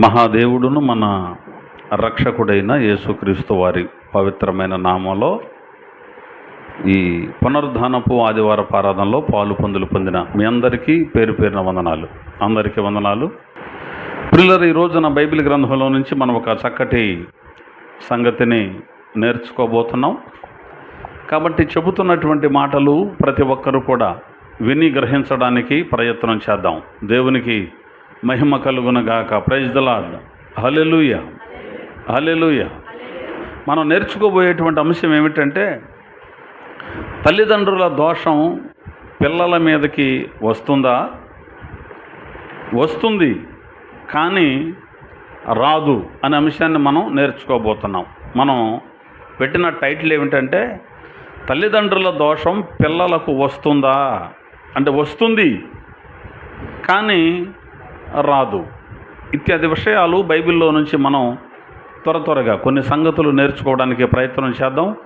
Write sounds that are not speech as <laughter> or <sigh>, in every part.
మహాదేవుడును మన రక్షకుడైన యేసుక్రీస్తు వారి పవిత్రమైన నామంలో ఈ పునరుద్ధానపు ఆదివార పారాధనలో పాలు పొందులు పొందిన మీ అందరికీ పేరు పేరిన వందనాలు. అందరికీ వందనాలు. పిల్లలు ఈ రోజున బైబిల్ గ్రంథంలో నుంచి మనం ఒక చక్కటి సంగతిని నేర్చుకోబోతున్నాం. కాబట్టి చెబుతున్నటువంటి మాటలు ప్రతి ఒక్కరూ కూడా విని గ్రహించడానికి ప్రయత్నం చేద్దాం. దేవునికి మహిమ కలుగునగాక. Praise the Lord hallelujah hallelujah మనం నేర్చుకోబోయేటువంటి అంశం ఏమిటంటే తల్లిదండ్రుల దోషం పిల్లల మీదకి వస్తుందా? వస్తుంది కానీ రాదు అనే అంశాన్ని మనం నేర్చుకోబోతున్నాం. మనం పెట్టిన టైటిల్ ఏమిటంటే తల్లిదండ్రుల దోషం పిల్లలకు వస్తుందా? అంటే వస్తుంది కానీ రాదు. ఇత్యాది విషయాలు బైబిల్లో నుంచి మనం త్వర త్వరగా కొన్ని సంగతులు నేర్చుకోవడానికి ప్రయత్నం చేద్దాం.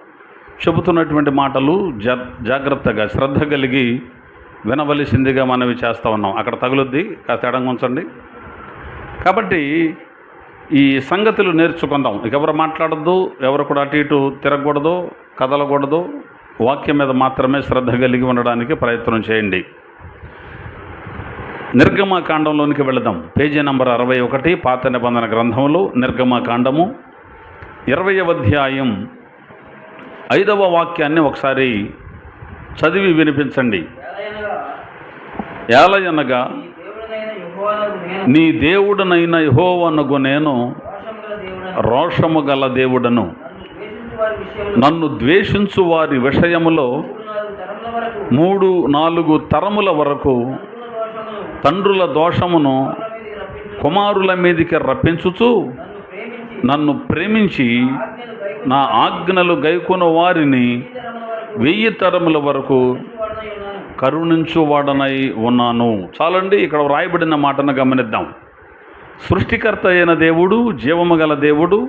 చెబుతున్నటువంటి మాటలు జా జాగ్రత్తగా శ్రద్ధ కలిగి వినవలసిందిగా మనవి చేస్తూ ఉన్నాం. అక్కడ తగులుద్ది కాస్త ఎడంగా ఉంచండి. కాబట్టి ఈ సంగతులు నేర్చుకుందాం. ఎవరు మాట్లాడద్దు ఎవరు కూడా అటు ఇటు తిరగకూడదు కదలకూడదు. వాక్యం మీద మాత్రమే శ్రద్ధ కలిగి ఉండడానికి ప్రయత్నం చేయండి. నిర్గమకాండంలోనికి వెళదాం. పేజీ నంబర్ అరవై ఒకటి పాత నిబంధన గ్రంథంలో నిర్గమకాండము. ఇరవయవ అధ్యాయం ఐదవ వాక్యాన్ని ఒకసారి చదివి వినిపించండి. ఏలయనగా నీ దేవుడనైన నీ నేను యహోవనగు నేను రోషము గల దేవుడను. నన్ను ద్వేషించు వారి విషయములో మూడు నాలుగు తరముల వరకు మూడు నాలుగు తరముల వరకు తండ్రుల దోషమును కుమారుల మీదికి రప్పించు రప్పించుచు నన్ను ప్రేమించి నా ఆజ్ఞలు గైకున్న వారిని తరముల వరకు వెయ్యి తరముల వరకు వాడనై కరుణించువాడనై ఉన్నాను. చాలండి ఇక్కడ వ్రాయబడిన మాటను గమనిద్దాం. సృష్టికర్త అయిన దేవుడు జీవము గల దేవుడు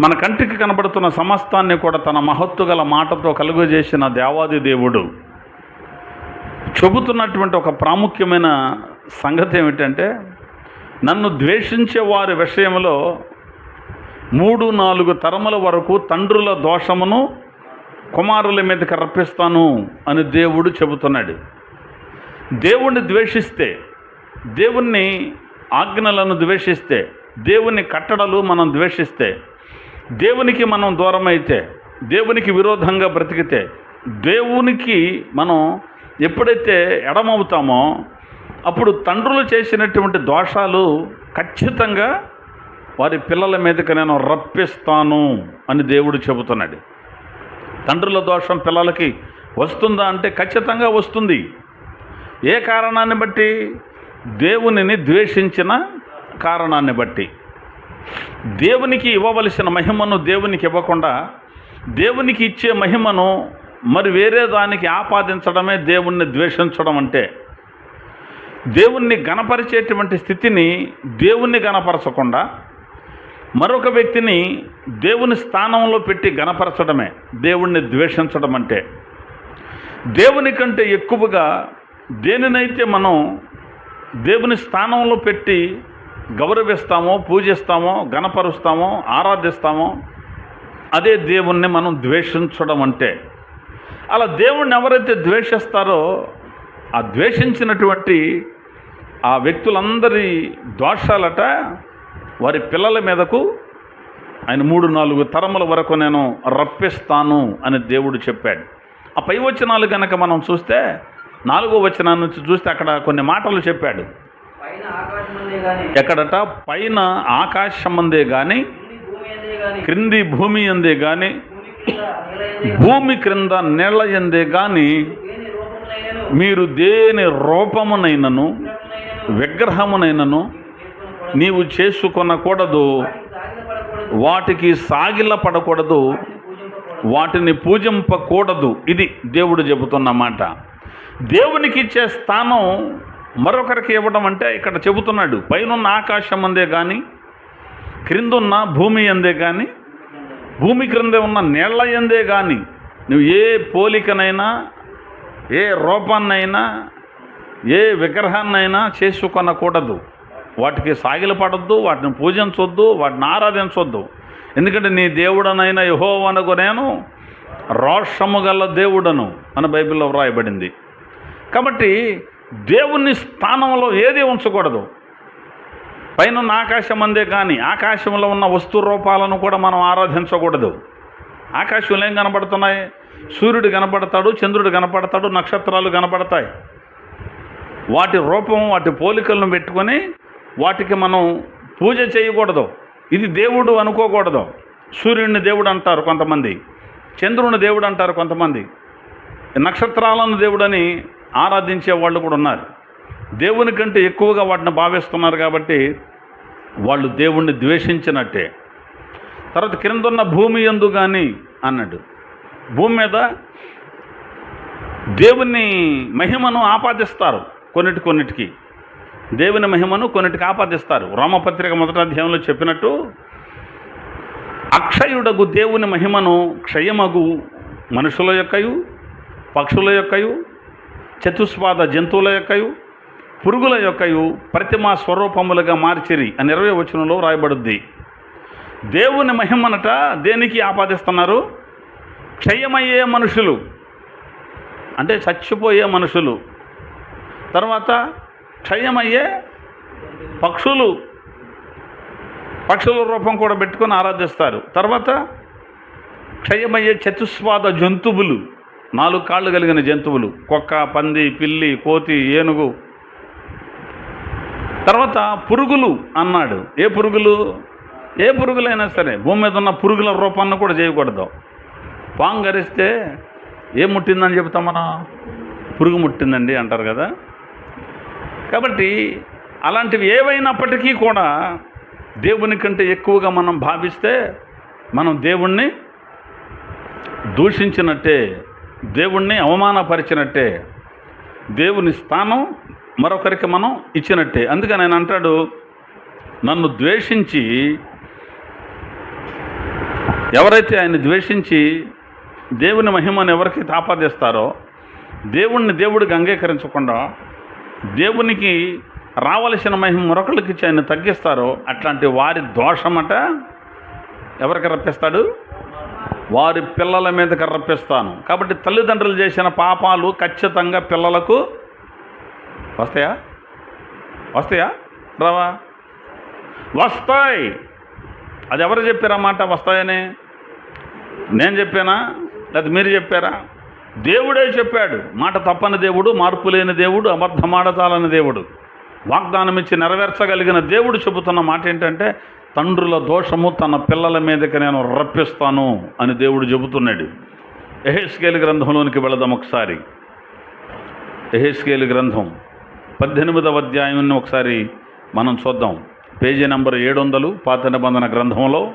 మన కంటికి కనబడుతున్న సమస్తాన్ని కూడా తన మహత్తు గల మాటతో కలుగజేసిన దేవాది దేవుడు. చెబుతున్నటువంటి ఒక ప్రాముఖ్యమైన సంగతి ఏమిటంటే నన్ను ద్వేషించే వారి విషయంలో మూడు నాలుగు తరముల వరకు తండ్రుల దోషమును కుమారుల మీదకి రప్పిస్తాను అని దేవుడు చెబుతున్నాడు. దేవుణ్ణి ద్వేషిస్తే దేవుణ్ణి ఆజ్ఞలను ద్వేషిస్తే దేవుని కట్టడలు మనం ద్వేషిస్తే దేవునికి మనం దూరమైతే దేవునికి విరోధంగా బ్రతికితే దేవునికి మనం ఎప్పుడైతే ఎడమవుతామో అప్పుడు తండ్రులు చేసినటువంటి దోషాలు ఖచ్చితంగా వారి పిల్లల మీదకి నేను రప్పిస్తాను అని దేవుడు చెబుతున్నాడు. తండ్రుల దోషం పిల్లలకి వస్తుందా అంటే ఖచ్చితంగా వస్తుంది. ఏ కారణాన్ని బట్టి? దేవునిని ద్వేషించిన కారణాన్ని బట్టి. దేవునికి ఇవ్వవలసిన మహిమను దేవునికి ఇవ్వకుండా దేవునికి ఇచ్చే మహిమను మరి వేరే దానికి ఆపాదించడమే దేవుణ్ణి ద్వేషించడం అంటే. దేవుణ్ణి గణపరిచేటువంటి స్థితిని దేవుణ్ణి గణపరచకుండా మరొక వ్యక్తిని దేవుని స్థానంలో పెట్టి గణపరచడమే దేవుణ్ణి ద్వేషించడం అంటే. దేవుని కంటే ఎక్కువగా దేనినైతే మనం దేవుని స్థానంలో పెట్టి గౌరవిస్తామో పూజిస్తామో గణపరుస్తామో ఆరాధిస్తామో అదే దేవుణ్ణి మనం ద్వేషించడం అంటే. అలా దేవుణ్ణి ఎవరైతే ద్వేషిస్తారో ఆ ద్వేషించినటువంటి ఆ వ్యక్తులందరి దోషాలట వారి పిల్లల మీదకు ఆయన మూడు నాలుగు తరముల వరకు నేను రప్పిస్తాను అని దేవుడు చెప్పాడు. ఆ పై వచనాలు కనుక మనం చూస్తే నాలుగో వచనాన్ని నుంచి చూస్తే అక్కడ కొన్ని మాటలు చెప్పాడు. ఎక్కడట? పైన ఆకాశమందే కానీ క్రింది భూమి అందే క్రింది భూమి క్రింద నెల ఎందే కానీ మీరు దేని రూపమునైనను విగ్రహమునైనను నీవు చేసుకొనకూడదు వాటికి సాగిల పడకూడదు వాటిని పూజింపకూడదు. ఇది దేవుడు చెబుతున్న మాట. దేవునికి ఇచ్చే స్థానం మరొకరికి ఇవ్వడం అంటే ఇక్కడ చెబుతున్నాడు పైనున్న ఆకాశం అందే కానీ క్రిందున్న భూమి అందే కానీ భూమి క్రింద ఉన్న నీళ్ళ ఎందే కానీ నువ్వు ఏ పోలికనైనా ఏ రూపాన్నైనా ఏ విగ్రహాన్నైనా చేసుకొనకూడదు. వాటికి సాగిలపడద్దు వాటిని పూజించొద్దు వాటిని ఆరాధించొద్దు. ఎందుకంటే నీ దేవుడనైనా యహోవనకు నేను రోషము గల దేవుడను అని బైబిల్లో వ్రాయబడింది. కాబట్టి దేవుని స్థానంలో ఏది ఉంచకూడదు? పైన ఉన్న ఆకాశం అందే కానీ ఆకాశంలో ఉన్న వస్తు రూపాలను కూడా మనం ఆరాధించకూడదు. ఆకాశంలో ఏం కనబడుతున్నాయి? సూర్యుడు కనపడతాడు చంద్రుడు కనపడతాడు నక్షత్రాలు కనపడతాయి వాటి రూపం వాటి పోలికలను పెట్టుకొని వాటికి మనం పూజ చేయకూడదు. ఇది దేవుడు అనుకోకూడదు. సూర్యుడిని దేవుడు అంటారు కొంతమంది. చంద్రుని దేవుడు అంటారు కొంతమంది. నక్షత్రాలను దేవుడని ఆరాధించే వాళ్ళు కూడా ఉన్నారు. దేవుని కంటే ఎక్కువగా వాటిని భావిస్తున్నారు కాబట్టి వాళ్ళు దేవుణ్ణి ద్వేషించినట్టే. తర్వాత క్రిందున్న భూమి ఎందు కానీ అన్నాడు. భూమి మీద దేవుని మహిమను ఆపాదిస్తారు కొన్నిటి కొన్నిటికి. దేవుని మహిమను కొన్నిటికి ఆపాదిస్తారు. రామపత్రిక మొదటి అధ్యాయంలో చెప్పినట్టు అక్షయుడగు దేవుని మహిమను క్షయమగు మనుషుల యొక్కయు పక్షుల యొక్కయు చతుస్పాద జంతువుల యొక్కయు పురుగుల యొక్కయు ప్రతిమా స్వరూపములుగా మార్చిరి అని ఇరవై వచనంలో రాయబడుద్ది దేవుని మహిమనట దేనికి ఆపాదిస్తున్నారు? క్షయమయ్యే మనుషులు. అంటే చచ్చిపోయే మనుషులు. తర్వాత క్షయమయ్యే పక్షులు. పక్షుల రూపం కూడా పెట్టుకొని ఆరాధిస్తారు. తర్వాత క్షయమయ్యే చతుస్వాద జంతువులు. నాలుగు కాళ్ళు కలిగిన జంతువులు. కుక్క పంది పిల్లి కోతి ఏనుగు. తర్వాత పురుగులు అన్నాడు. ఏ పురుగులు? ఏ పురుగులైనా సరే భూమి మీద ఉన్న పురుగుల రూపాన్ని కూడా చేయకూడదు. పాము గరిస్తే ఏం ముట్టిందని చెబుతాం మనం? పురుగు ముట్టిందండి అంటారు కదా. కాబట్టి అలాంటివి ఏవైనప్పటికీ కూడా దేవుని కంటే ఎక్కువగా మనం భావిస్తే మనం దేవుణ్ణి దూషించినట్టే దేవుణ్ణి అవమానపరిచినట్టే దేవుని స్థానం మరొకరికి మనం ఇచ్చినట్టే. అందుకని ఆయన అంటాడు నన్ను ద్వేషించి ఎవరైతే ఆయన ద్వేషించి దేవుని మహిమను ఎవరికైతే ఆపాదిస్తారో దేవుణ్ణి దేవుడికి అంగీకరించకుండా దేవునికి రావలసిన మహిమ మరొకరికి ఇచ్చి ఆయన తగ్గిస్తారో అట్లాంటి వారి దోషమట ఎవరికి రప్పిస్తాడు? వారి పిల్లల మీదకి రప్పిస్తాను. కాబట్టి తల్లిదండ్రులు చేసిన పాపాలు ఖచ్చితంగా పిల్లలకు వస్తాయా? వస్తాయా? రావా? వస్తాయి. అది ఎవరు చెప్పారన్నమాట వస్తాయని? నేను చెప్పానా? లేదా మీరు చెప్పారా? దేవుడే చెప్పాడు. మాట తప్పని దేవుడు మార్పు లేని దేవుడు అబద్ధమాడతాలని దేవుడు. వాగ్దానం ఇచ్చి నెరవేర్చగలిగిన దేవుడు చెబుతున్న మాట ఏంటంటే తండ్రుల దోషము తన పిల్లల మీదకి నేను రప్పిస్తాను అని దేవుడు చెబుతున్నాడు. ఎహెస్కేల్ గ్రంథంలోనికి వెళదాం ఒకసారి. ఎహెస్కేల్ గ్రంథం. పద్దెనిమిదవ అధ్యాయాన్ని ఒకసారి మనం చూద్దాం. పేజీ నెంబర్ ఏడు వందలు పాత నిబంధన గ్రంథంలో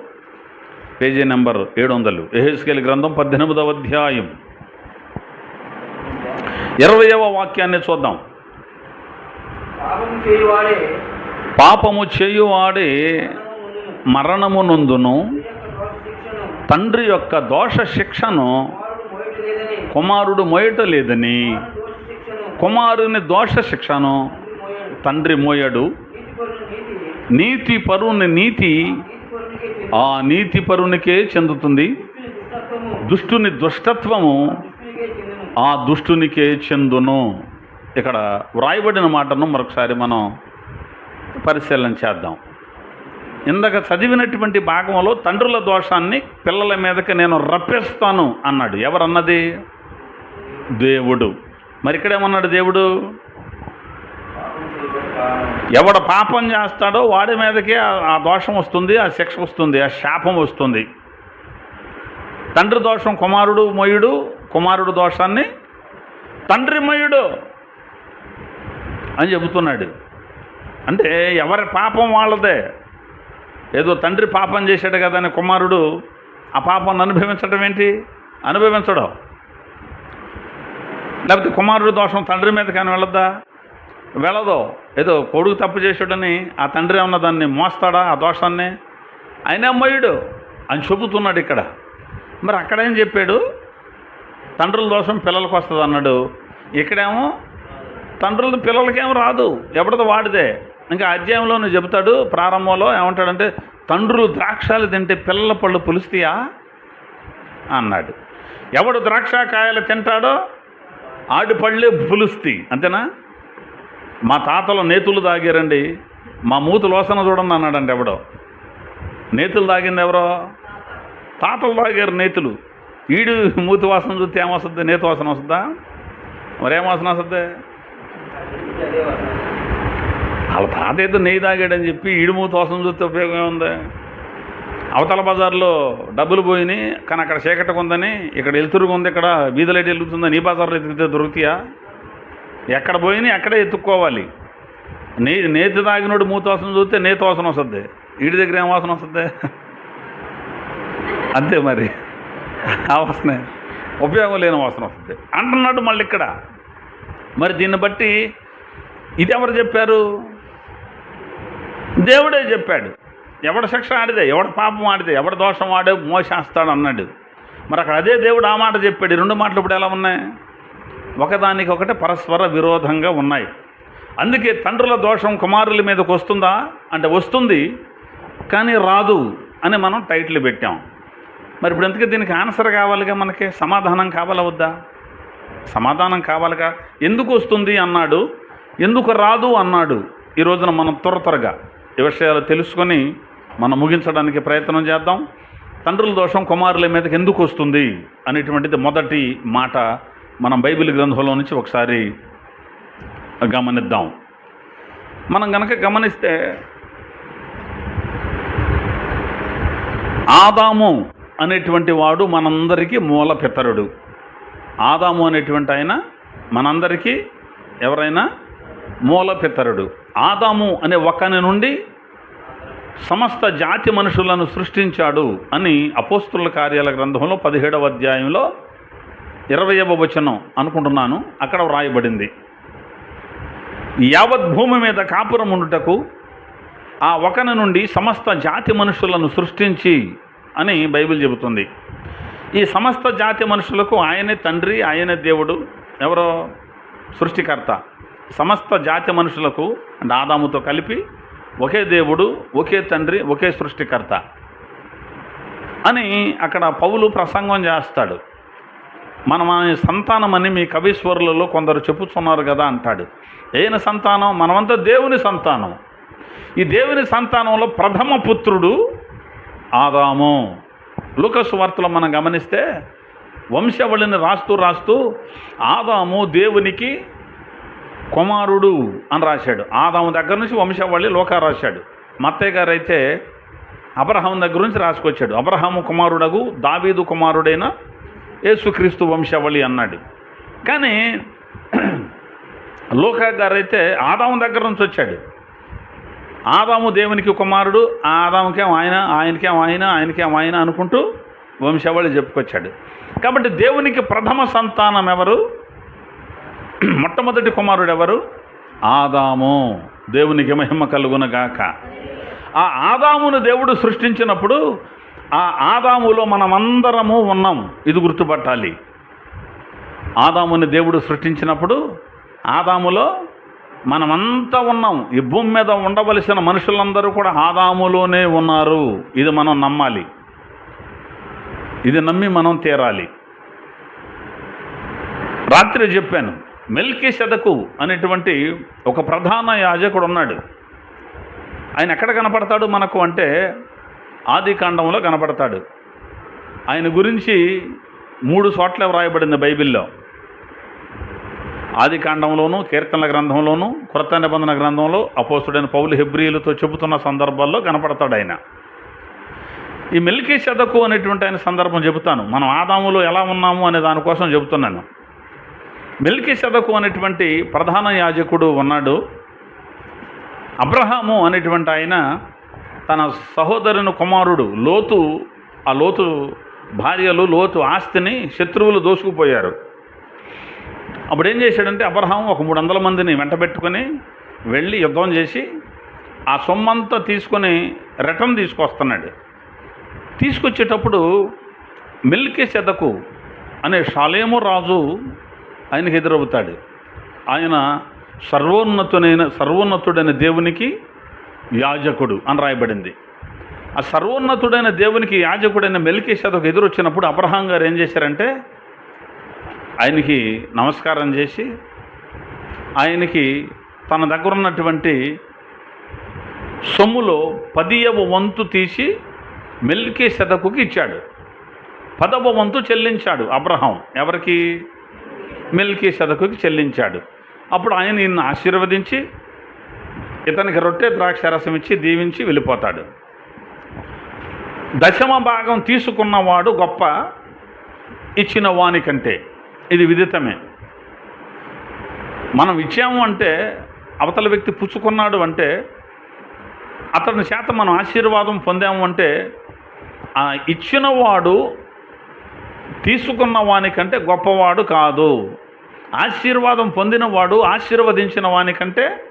పేజీ నెంబర్ ఏడు వందలు ఎహెస్కేల్ గ్రంథం పద్దెనిమిదవ అధ్యాయం. ఇరవయవ వాక్యాన్ని చూద్దాం. పాపము చేయువాడే మరణము నందును తండ్రి యొక్క దోష శిక్షను కుమారుడు మొయట లేదని కుమారుడు మోయట లేదని దోష శిక్షను కుమారుని దోష శిక్షను తండ్రి మోయడు. నీతి పరుని నీతి ఆ నీతి పరునికే చెందుతుంది. దుష్టుని దుష్టత్వము ఆ దుష్టునికే చెందును. ఇక్కడ వ్రాయబడిన మాటను మరొకసారి మనం పరిశీలన చేద్దాం. ఇందాక చదివినటువంటి భాగంలో తండ్రుల దోషాన్ని పిల్లల మీదకి నేను రప్పిస్తాను అన్నాడు. ఎవరన్నది? దేవుడు. మరి ఇక్కడేమన్నాడు దేవుడు? ఎవడ పాపం చేస్తాడో వాడి మీదకే ఆ- దోషం వస్తుంది ఆ శిక్ష వస్తుంది ఆ శాపం వస్తుంది. తండ్రి దోషం కుమారుడు మయుడు కుమారుడు దోషాన్ని తండ్రి మయుడు అని చెబుతున్నాడు. అంటే ఎవరి పాపం వాళ్ళదే? ఏదో తండ్రి పాపం చేశాడు కదా అని కుమారుడు ఆ పాపాన్ని అనుభవించడం ఏంటి? అనుభవించడం. లేకపోతే కుమారుడు దోషం తండ్రి మీద కానీ వెళ్ళద్దా? వెళ్ళదు. ఏదో కొడుకు తప్పు చేసాడని ఆ తండ్రి ఉన్న దాన్ని మోస్తాడా ఆ దోషాన్ని? అయినా మొయ్యుడు అని చెబుతున్నాడు ఇక్కడ. మరి అక్కడేం చెప్పాడు? తండ్రుల దోషం పిల్లలకు వస్తుంది అన్నాడు. ఇక్కడేమో తండ్రులు పిల్లలకేం రాదు. ఎవరిదో వాడిదే. ఇంకా అధ్యాయంలోనే చెబుతాడు ప్రారంభంలో ఏమంటాడంటే తండ్రులు ద్రాక్షాలు తింటే పిల్లల పళ్ళు పులుస్తాయా? అన్నాడు. ఎవడు ద్రాక్ష కాయలు తింటాడో ఆడిపళ్ళే పులుస్తి అంతేనా? మా తాతలు నేతులు తాగారండి. మా మూతు లోసన చూడండి అన్నాడండి ఎవడో. నేతులు తాగింది ఎవరో? తాతలు తాగారు నేతులు. ఈడు మూతి వాసన చూస్తే ఏమొస్తుంది నేతి వాసన వస్తుందా? మరేం వాసన వస్తుంది? వాళ్ళ తాత ఏదో నెయ్యి తాగాడని చెప్పి ఈడు మూతి వాసన చూస్తే ఉపయోగం ఏముంది? అవతల బజార్లో డబ్బులు పోయినాయి కానీ అక్కడ చీకటిగా ఉందని ఇక్కడ వెలుతురుగా ఉంది ఇక్కడ వీధులైట్ వెలుగుతుందని ఈ బజార్లో ఎత్తుకితే దొరుకుతాయా? ఎక్కడ పోయినాయి అక్కడే ఎత్తుక్కోవాలి. నే నేతి తాగినోడు మూతి వాసన చూస్తే నేత వాసన వస్తుంది. ఈడి దగ్గర ఏం వాసన వస్తుంది? అంతే మరి. ఆ వాసనే ఉపయోగం లేని వాసన వస్తుంది. అంటున్నాడు మళ్ళీ ఇక్కడ. మరి దీన్ని బట్టి ఇది ఎవరు చెప్పారు? దేవుడే చెప్పాడు. ఎవడ శిక్ష ఆడితే ఎవడ పాపం ఆడితే ఎవడ దోషం ఆడే మోసేస్తాడు అన్నాడు. మరి అక్కడ అదే దేవుడు ఆ మాట చెప్పాడు. రెండు మాటలు ఇప్పుడు ఎలా ఉన్నాయి? ఒకదానికొకటి పరస్పర విరోధంగా ఉన్నాయి. అందుకే తండ్రుల దోషం కుమారుల మీదకి వస్తుందా? అంటే వస్తుంది కానీ రాదు అని మనం టైటిల్ పెట్టాం. మరి ఇప్పుడు ఎందుకు దీనికి ఆన్సర్ కావాలిగా మనకి? సమాధానం కావాలా వద్దా? సమాధానం కావాలిగా? ఎందుకు వస్తుంది అన్నాడు. ఎందుకు రాదు అన్నాడు. ఈ రోజున మనం త్వర త్వరగా ఈ విషయాలు తెలుసుకొని మనం ముగించడానికి ప్రయత్నం చేద్దాం. తండ్రుల దోషం కుమారుల మీదకి ఎందుకు వస్తుంది అనేటువంటిది మొదటి మాట మనం బైబిల్ గ్రంథంలో నుంచి ఒకసారి గమనిద్దాం. మనం గనక గమనిస్తే ఆదాము అనేటువంటి వాడు మనందరికీ మూల పితరుడు. ఆదాము అనేటువంటి ఆయన మనందరికీ ఎవరైనా మూల పితరుడు. ఆదాము అనే ఒకని నుండి సమస్త జాతి మనుషులను సృష్టించాడు అని అపోస్తుల కార్యాల గ్రంథంలో పదిహేడవ అధ్యాయంలో ఇరవయవ వచనం అనుకుంటున్నాను. అక్కడ వ్రాయబడింది. యావత్ భూమి మీద కాపురం ఉండుటకు ఆ ఒకని నుండి సమస్త జాతి మనుషులను సృష్టించి అని బైబిల్ చెబుతుంది. ఈ సమస్త జాతి మనుషులకు ఆయనే తండ్రి ఆయనే దేవుడు. ఎవరో సృష్టికర్త. సమస్త జాతి మనుషులకు అంటే ఆదాముతో కలిపి ఒకే దేవుడు ఒకే తండ్రి ఒకే సృష్టికర్త అని అక్కడ పౌలు ప్రసంగం చేస్తాడు. మనం ఆయన సంతానం అని మీ కవీశ్వరులలో కొందరు చెప్పుతున్నారు కదా అంటాడు. ఏన సంతానం? మనమంతా దేవుని సంతానం. ఈ దేవుని సంతానంలో ప్రథమ పుత్రుడు ఆదాము. లుకసు వార్తలో మనం గమనిస్తే వంశవళిని రాస్తూ రాస్తూ ఆదాము దేవునికి కుమారుడు అని రాశాడు. ఆదాము దగ్గర నుంచి వంశావళి లోక రాశాడు. మత్తయ్య గారు అయితే అబ్రహాం దగ్గర నుంచి రాసుకొచ్చాడు. అబ్రహాము కుమారుడగు దావీదు కుమారుడైన యేసుక్రీస్తు వంశవళి అన్నాడు. కానీ <clears throat> లోకా గారు అయితే ఆదాము దగ్గర నుంచి వచ్చాడు. ఆదాము దేవునికి కుమారుడు ఆదాముకేం ఆయన ఆయనకేం ఆయన ఆయనకేం ఆయన అనుకుంటూ వంశవళి చెప్పుకొచ్చాడు. కాబట్టి దేవునికి ప్రథమ సంతానం ఎవరు? మొట్టమొదటి కుమారుడు ఎవరు ఆదాము. దేవునికి మహిమ కలుగునగాక. ఆ ఆదామును దేవుడు సృష్టించినప్పుడు ఆ ఆదాములో మనమందరము ఉన్నాం. ఇది గుర్తుపట్టాలి. ఆదాముని దేవుడు సృష్టించినప్పుడు ఆదాములో మనమంతా ఉన్నాం. ఈ భూమి మీద ఉండవలసిన మనుషులందరూ కూడా ఆదాములోనే ఉన్నారు. ఇది మనం నమ్మాలి. ఇది నమ్మి మనం తీరాలి. రాత్రి చెప్పాను. మెల్కి సెదకు అనేటువంటి ఒక ప్రధాన యాజకుడు ఉన్నాడు ఆయన ఎక్కడ కనపడతాడు మనకు అంటే ఆది కాండంలో కనపడతాడు. ఆయన గురించి మూడు చోట్ల వ్రాయబడింది బైబిల్లో. ఆది కాండంలోను కీర్తనల గ్రంథంలోను కొత్త నిబంధన గ్రంథంలో అపోసుడైన పౌలు హెబ్రియులతో చెబుతున్న సందర్భాల్లో కనపడతాడు ఆయన. ఈ మెల్కీ శదకు అనేటువంటి ఆయన సందర్భం చెబుతాను. మనం ఆదాములో ఎలా ఉన్నాము అనే దానికోసం చెబుతున్నాను. మిల్కి సదకు అనేటువంటి ప్రధాన యాజకుడు ఉన్నాడు. అబ్రహాము అనేటువంటి ఆయన తన సహోదరుని కుమారుడు లోతు ఆ లోతు భార్యలు లోతు ఆస్తిని శత్రువులు దోసుకుపోయారు. అప్పుడు ఏం చేశాడంటే అబ్రహాం ఒక మూడు వందల మందిని వెంటబెట్టుకొని వెళ్ళి యుద్ధం చేసి ఆ సొమ్మంతా తీసుకొని రిటర్న్ తీసుకొస్తున్నాడు. తీసుకొచ్చేటప్పుడు మిల్కి సెదకు అనే షాలేము రాజు ఆయనకి ఎదురవుతాడు ఆయన సర్వోన్నతునైన సర్వోన్నతుడైన దేవునికి యాజకుడు అని రాయబడింది. ఆ సర్వోన్నతుడైన దేవునికి యాజకుడైన మెలికి శతకు ఎదురొచ్చినప్పుడు అబ్రహాం గారు ఏం చేశారంటే ఆయనకి నమస్కారం చేసి ఆయనకి తన దగ్గర ఉన్నటువంటి సొమ్ములో పదియవ వంతు తీసి మెల్కే శతకుకి ఇచ్చాడు. పదవ వంతు చెల్లించాడు అబ్రహాం. ఎవరికి? మెల్కీ సదకుకి చెల్లించాడు. అప్పుడు ఆయన ఈయన ఆశీర్వదించి ఇతనికి రొట్టె ద్రాక్ష రసం ఇచ్చి దీవించి వెళ్ళిపోతాడు. దశమ భాగం తీసుకున్నవాడు గొప్ప ఇచ్చిన వానికంటే. ఇది విదితమే. మనం ఇచ్చాము అంటే అవతల వ్యక్తి పుచ్చుకున్నాడు అంటే అతని చేత మనం ఆశీర్వాదం పొందాము అంటే ఆ ఇచ్చినవాడు తీసుకున్న వానికంటే గొప్పవాడు కాదు. ఆశీర్వాదం పొందినవాడు ఆశీర్వదించిన వానికంటే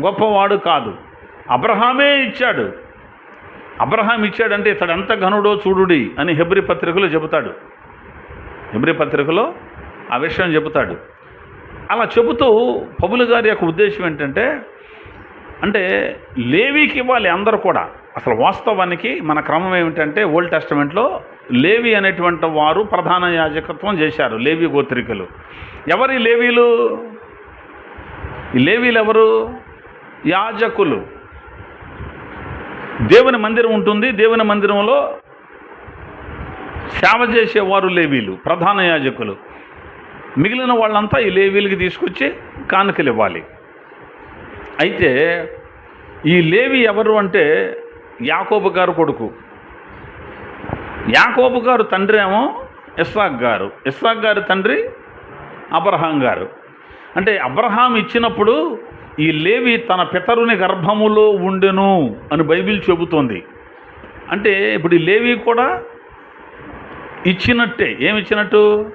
గొప్పవాడు కాదు. అబ్రహామే ఇచ్చాడు. అబ్రహాం ఇచ్చాడంటే ఇతడు ఎంత ఘనుడో చూడుడి అని హెబ్రి పత్రికలో చెబుతాడు. హెబ్రి పత్రికలో ఆ విషయం చెబుతాడు. అలా చెబుతూ పబులు గారి యొక్క ఉద్దేశం ఏంటంటే అంటే లేవీకి ఇవ్వాలి అందరూ కూడా. అసలు వాస్తవానికి మన క్రమం ఏమిటంటే ఓల్డ్ టెస్టమెంట్లో లేవి అనేటువంటి వారు ప్రధాన యాజకత్వం చేశారు లేవి గోత్రికలు. ఎవరి లేవీలు? ఈ లేవీలు ఎవరు? యాజకులు. దేవుని మందిరం ఉంటుంది దేవుని మందిరంలో సేవ చేసేవారు లేవీలు ప్రధాన యాజకులు. మిగిలిన వాళ్ళంతా ఈ లేవీలకి తీసుకొచ్చి కానుకలు ఇవ్వాలి. అయితే ఈ లేవి ఎవరు అంటే యాకోబు గారు కొడుకు. యాకోబు గారు తండ్రి ఏమో ఇస్సాక్ గారు. ఇస్సాక్ గారి తండ్రి అబ్రహాం గారు. అంటే అబ్రహాం ఇచ్చినప్పుడు ఈ లేవి తన పితరుని గర్భములో ఉండెను అని బైబిల్ చెబుతోంది. అంటే ఇప్పుడు ఈ లేవి కూడా ఇచ్చినట్టే. ఏమి ఇచ్చినట్టు?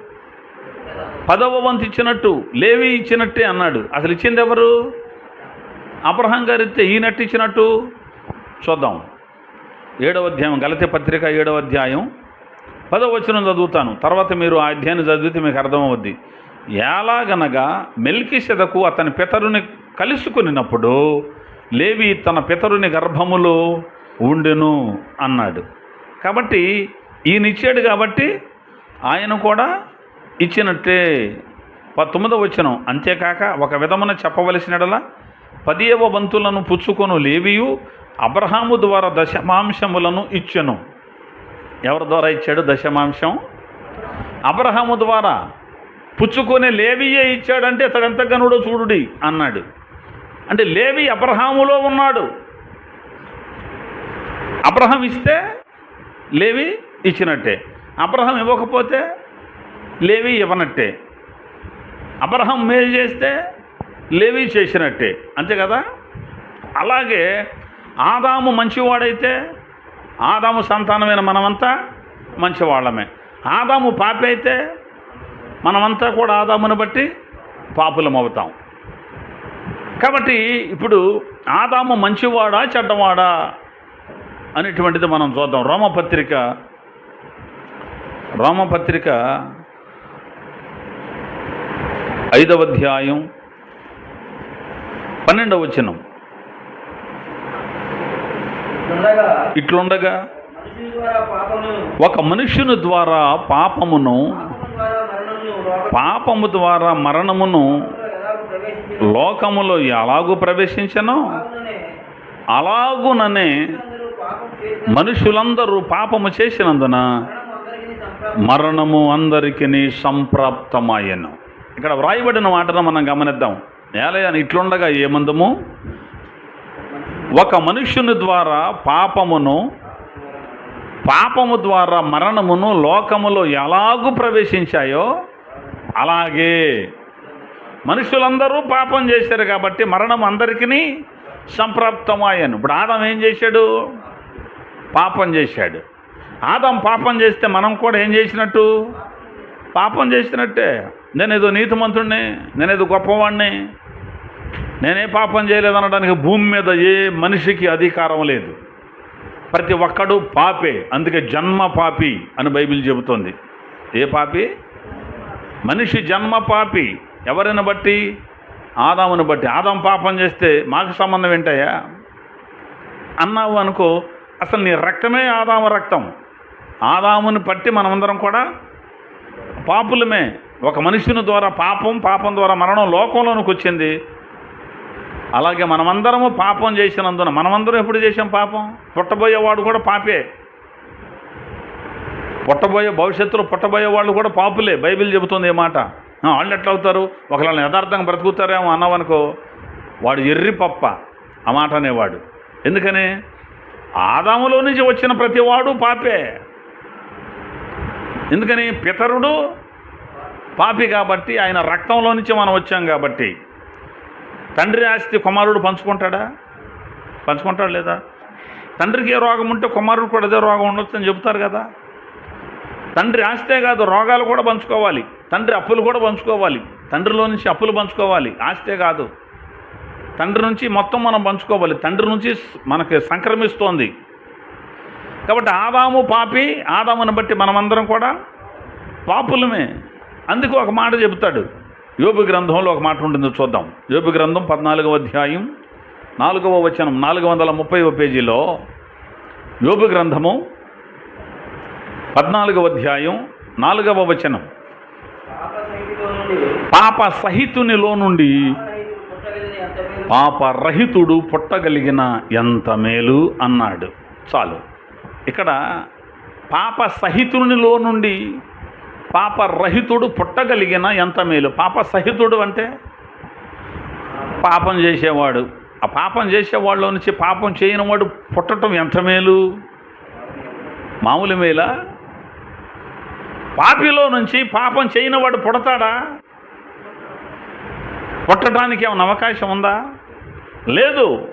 పదవ వంతు ఇచ్చినట్టు. లేవి ఇచ్చినట్టే అన్నాడు. అసలు ఇచ్చింది ఎవరు? అబ్రహాం గారు ఇస్తే ఈయనట్టు ఇచ్చినట్టు? చూద్దాం. ఏడవ అధ్యాయం గలతి పత్రిక ఏడవ అధ్యాయం. పదవ వచనం చదువుతాను. తర్వాత మీరు ఆ అధ్యాయాన్ని చదివితే మీకు అర్థమవుద్ది. ఎలాగనగా మెల్కిసెదకు అతని పితరుని కలుసుకునినప్పుడు లేవి తన పితరుని గర్భములో ఉండెను అన్నాడు. కాబట్టి ఈయన ఇచ్చాడు కాబట్టి ఆయన కూడా ఇచ్చినట్టే. తొమ్మిదవ వచ్చిన అంతేకాక ఒక విధమున చెప్పవలసినడలా పదియవ వంతులను పుచ్చుకొను లేవియు అబ్రహాము ద్వారా దశమాంశములను ఇచ్చెను. ఎవరి ద్వారా ఇచ్చాడు దశమాంశం? అబ్రహాము ద్వారా. పుచ్చుకునే లేవియే ఇచ్చాడంటే అతడు ఎంత గనుడో చూడుడి అన్నాడు. అంటే లేవి అబ్రహాములో ఉన్నాడు. అబ్రహం ఇస్తే లేవి ఇచ్చినట్టే. అబ్రహం ఇవ్వకపోతే లేవి ఇవ్వనట్టే. అబ్రహం మేలు చేస్తే లేవి చేసినట్టే. అంతే కదా? అలాగే ఆదాము మంచివాడైతే ఆదాము సంతానమైన మనమంతా మంచివాళ్ళమే ఆదాము పాపి అయితే మనమంతా కూడా ఆదామును బట్టి పాపులం అవుతాం కాబట్టి ఇప్పుడు ఆదాము మంచివాడా చెడ్డవాడా అనేటువంటిది మనం చూద్దాం. రోమపత్రిక రోమపత్రిక ఐదవ అధ్యాయం పన్నెండవ వచనం. ఇట్లుండగా ఒక మనుష్యుని ద్వారా పాపమును పాపము ద్వారా మరణమును లోకములో ఎలాగో ప్రవేశించనో. అలాగుననే మనుషులందరూ పాపము చేసినందున మరణము అందరికీ సంప్రాప్తమాయను. ఇక్కడ వ్రాయబడిన మాటను మనం గమనిద్దాం. ఏలయని ఇట్లుండగా ఏమందము? ఒక మనుష్యుని ద్వారా పాపమును పాపము ద్వారా మరణమును లోకములో ఎలాగూ ప్రవేశించాయో అలాగే మనుషులందరూ పాపం చేశారు కాబట్టి మరణం అందరికీ సంప్రాప్తమాయను ఇప్పుడు ఆదం ఏం చేశాడు? పాపం చేశాడు. ఆదం పాపం చేస్తే మనం కూడా ఏం చేసినట్టు? పాపం చేసినట్టే. నేనేదో నీతిమంతుడిని నేనేదో గొప్పవాడిని నేనే పాపం చేయలేదనడానికి భూమి మీద ఏ మనిషికి అధికారం లేదు. ప్రతి ఒక్కడు పాపే అందుకే జన్మ పాపి అని బైబిల్ చెబుతోంది. ఏ పాపి? మనిషి జన్మ పాపి. ఎవరిని బట్టి? ఆదాముని బట్టి. ఆదాం పాపం చేస్తే మాకు సంబంధం ఏంటయ్యా? అన్నావు అనుకో అసలు నీ రక్తమే ఆదాము రక్తం. ఆదాముని బట్టి మనమందరం కూడా పాపులమే. ఒక మనుషుని ద్వారా పాపం పాపం ద్వారా మరణం లోకంలోనికి వచ్చింది. అలాగే మనమందరము పాపం చేసినందున మనమందరం ఎప్పుడు చేసాం పాపం? పుట్టబోయేవాడు కూడా పాపే. పుట్టబోయే భవిష్యత్తులో పుట్టబోయే వాళ్ళు కూడా పాపులే. బైబిల్ చెబుతుంది ఈ మాట. వాళ్ళు ఎట్లా అవుతారు ఒకళ్ళని యథార్థంగా బ్రతుకుతారేమో అన్నావనుకో వాడు ఎర్రి పప్ప ఆ మాట అనేవాడు. ఎందుకని? ఆదాములో నుంచి వచ్చిన ప్రతివాడు పాపే. ఎందుకని? పితరుడు పాపి కాబట్టి ఆయన రక్తంలో నుంచి మనం వచ్చాం కాబట్టి. తండ్రి ఆస్తి కుమారుడు పంచుకుంటాడా? పంచుకుంటాడు లేదా? తండ్రికి ఏ రోగం ఉంటే కుమారుడు కూడా అదే రోగం ఉండొచ్చు అని చెబుతారు కదా. తండ్రి ఆస్తే కాదు రోగాలు కూడా పంచుకోవాలి. తండ్రి అప్పులు కూడా పంచుకోవాలి. తండ్రిలో నుంచి అప్పులు పంచుకోవాలి. ఆస్తే కాదు. తండ్రి నుంచి మొత్తం మనం పంచుకోవాలి. తండ్రి నుంచి మనకి సంక్రమిస్తోంది. కాబట్టి ఆదాము పాపి ఆదాముని బట్టి మనమందరం కూడా పాపులమే. అందుకు ఒక మాట చెబుతాడు. యోబు గ్రంథంలో ఒక మాట ఉంటుంది చూద్దాం. యోబు గ్రంథం పద్నాలుగవ అధ్యాయం నాలుగవ వచనం నాలుగు వందల ముప్పైవ పేజీలో యోబు గ్రంథము పద్నాలుగవ అధ్యాయం నాలుగవ వచనం. పాప సహితునిలో నుండి పాప రహితుడు పుట్టగలిగిన ఎంత మేలు అన్నాడు. చాలు. ఇక్కడ పాప సహితునిలో నుండి పాప రహితుడు పుట్టగలిగిన ఎంత మేలు? పాప సహితుడు అంటే పాపం చేసేవాడు. ఆ పాపం చేసేవాళ్ళ నుంచి పాపం చేయనివాడు పుట్టడం ఎంత మేలు? మామూలు మేల? పాపిలో నుంచి పాపం చేయనివాడు పుడతాడా? పుట్టడానికి ఏమైనా అవకాశం ఉందా? లేదు.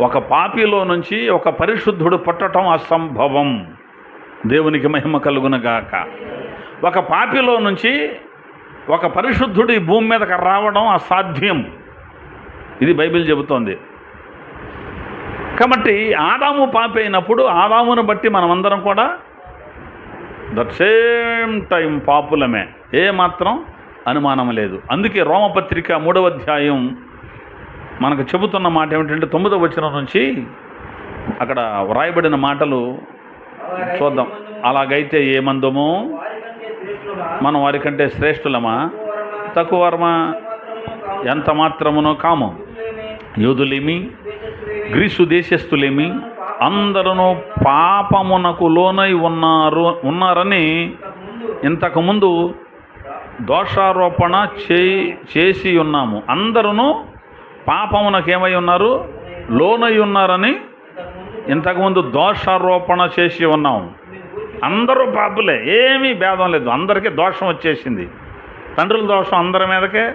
ఒక పాపిలో నుంచి ఒక పరిశుద్ధుడు పుట్టడం అసంభవం. దేవునికి మహిమ కలుగునగాక. ఒక పాపిలో నుంచి ఒక పరిశుద్ధుడు ఈ భూమి మీదకి రావడం అసాధ్యం. ఇది బైబిల్ చెబుతోంది. కాబట్టి ఆదాము పాపి అయినప్పుడు ఆదామును బట్టి మనమందరం కూడా దట్ సేమ్ టైం పాపులమే. ఏ మాత్రం అనుమానం లేదు. అందుకే రోమపత్రిక మూడవ అధ్యాయం మనకు చెబుతున్న మాట ఏమిటంటే తొమ్మిదవ వచనం నుంచి అక్కడ వ్రాయబడిన మాటలు చూద్దాం. అలాగైతే ఏమందమో? మనం వారికంటే శ్రేష్ఠులమా? తక్కువ వర్మ ఎంత మాత్రమునో కాము. యూదులేమి గ్రీసు దేశస్థులేమి అందరూ పాపమునకు లోనై ఉన్నారు ఉన్నారని ఇంతకుముందు దోషారోపణ చే చేసి ఉన్నాము. అందరూ పాపమునకు ఏమై ఉన్నారు? లోనై ఉన్నారని ఇంతకుముందు దోషారోపణ చేసి ఉన్నాము. అందరూ పాపులే ఏమీ భేదం లేదు. అందరికీ దోషం వచ్చేసింది. తండ్రుల దోషం అందరి మీదకే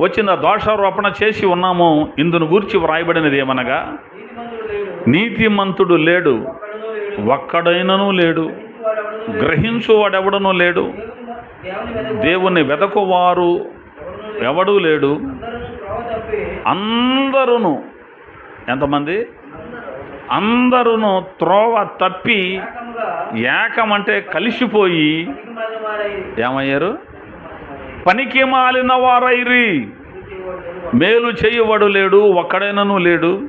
వచ్చింది. ఆ దోషారోపణ చేసి ఉన్నాము. ఇందును గూర్చి వ్రాయబడినది ఏమనగా నీతిమంతుడు లేడు ఒక్కడైనను లేడు గ్రహించువాడెవడనూ లేడు దేవుని వెదకువారు ఎవడూ లేడు. అందరును ఎంతమంది? అందరును త్రోవ తప్పి ఏకమంటే కలిసిపోయి ఏమయ్యారు? పనికి మాలిన వారైరి మేలు చేయబడు లేడు ఒక్కడైనను లేడు.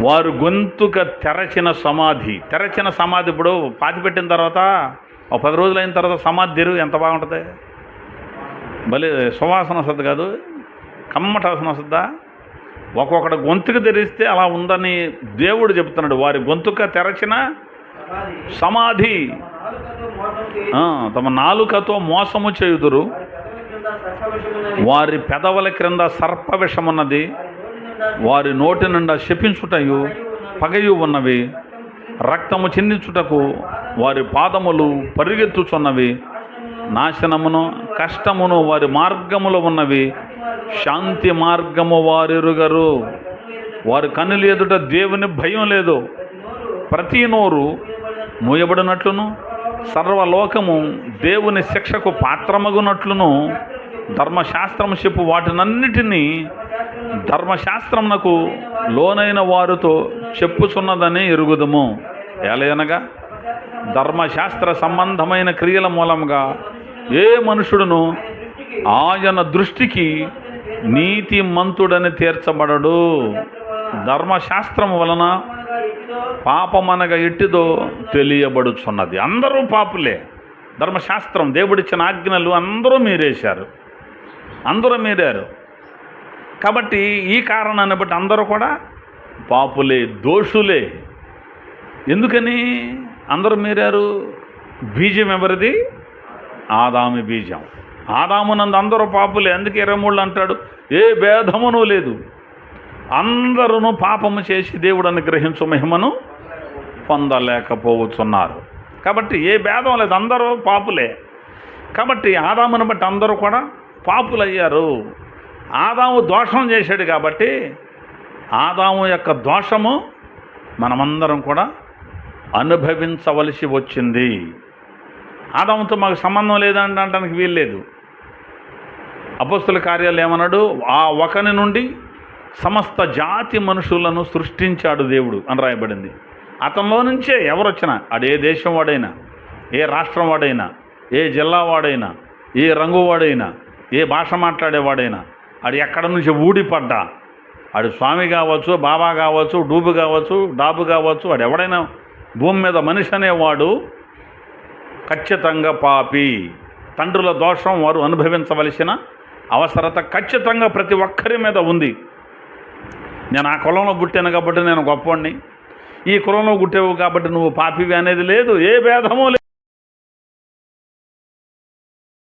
వారు గొంతుక తెరచిన సమాధి. తెరచిన సమాధి ఇప్పుడు పాతి పెట్టిన తర్వాత ఒక పది రోజులు అయిన తర్వాత సమాధి తెరు ఎంత బాగుంటుంది? భలే సువాసన వస్తుంది కాదు? కమ్మట వాసన వస్తుందా? ఒక్కొక్కటి గొంతుకు తెరిస్తే అలా ఉందని దేవుడు చెప్తున్నాడు. వారి గొంతుక తెరచిన సమాధి. తమ నాలుకతో మోసము చేయుదురు. వారి పెదవుల క్రింద సర్ప విషమున్నది వారి నోటి నుండా శపించుటయు పగయు ఉన్నవి. రక్తము చిందించుటకు వారి పాదములు పరిగెత్తుచున్నవి. నాశనమును కష్టమును వారి మార్గములో ఉన్నవి. శాంతి మార్గము వారెరుగరు. వారి కన్నులు ఎదుట దేవుని భయం లేదు. ప్రతి నోరు మూయబడినట్లును సర్వలోకము దేవుని శిక్షకు పాత్రమగునట్లును ధర్మశాస్త్రము చెప్పు వాటినన్నిటినీ ధర్మశాస్త్రమునకు లోనైన వారితో చెప్పుచున్నదని ఎరుగుదము. ఎలయనగా ధర్మశాస్త్ర సంబంధమైన క్రియల మూలంగా ఏ మనుషుడును ఆయన దృష్టికి నీతి మంతుడని తీర్చబడడు. ధర్మశాస్త్రం వలన పాపమనగా ఎట్టిదో తెలియబడుచున్నది. అందరూ పాపులే. ధర్మశాస్త్రం దేవుడిచ్చిన ఆజ్ఞలు అందరూ మీరేశారు. అందరూ మీరారు. కాబట్టి ఈ కారణాన్ని బట్టి అందరూ కూడా పాపులే దోషులే. ఎందుకని? అందరూ మీరారు. బీజం ఎవరిది? ఆదామి బీజం. ఆదామునందు అందరూ పాపులే. అందుకే ఇరవై మూడు అంటాడు ఏ భేదమునూ లేదు. అందరూ పాపము చేసి దేవుడు అనుగ్రహించు మహిమను పొందలేకపోతున్నారు కాబట్టి ఏ భేదం లేదు. అందరూ పాపులే. కాబట్టి ఆదామును బట్టి అందరూ కూడా పాపులయ్యారు. ఆదాము దోషం చేశాడు కాబట్టి ఆదాము యొక్క దోషము మనమందరం కూడా అనుభవించవలసి వచ్చింది. ఆదాముతో మాకు సంబంధం లేదంటే అంటానికి వీల్లేదు. అపస్తుల కార్యాలు ఏమన్నాడు? ఆ ఒకని నుండి సమస్త జాతి మనుషులను సృష్టించాడు దేవుడు అని రాయబడింది. అతనిలో నుంచే ఎవరు వచ్చినా ఆడు ఏ దేశం వాడైనా ఏ రాష్ట్రం వాడైనా ఏ జిల్లా వాడైనా ఏ రంగు వాడైనా ఏ భాష మాట్లాడేవాడైనా ఆడు ఎక్కడ నుంచి ఊడిపడ్డా? ఆడు స్వామి కావచ్చు బాబా కావచ్చు డూబు కావచ్చు డాబు కావచ్చు వాడు ఎవడైనా భూమి మీద మనిషి అనేవాడు ఖచ్చితంగా పాపి. తండ్రుల దోషం వారు అనుభవించవలసిన అవసరత ఖచ్చితంగా ప్రతి ఒక్కరి మీద ఉంది. నేను ఆ కులంలో పుట్టాను కాబట్టి నేను గొప్పవాడిని. ఈ కులంలో గుట్టేవు కాబట్టి నువ్వు పాపివి అనేది లేదు. ఏ భేదము లేదు.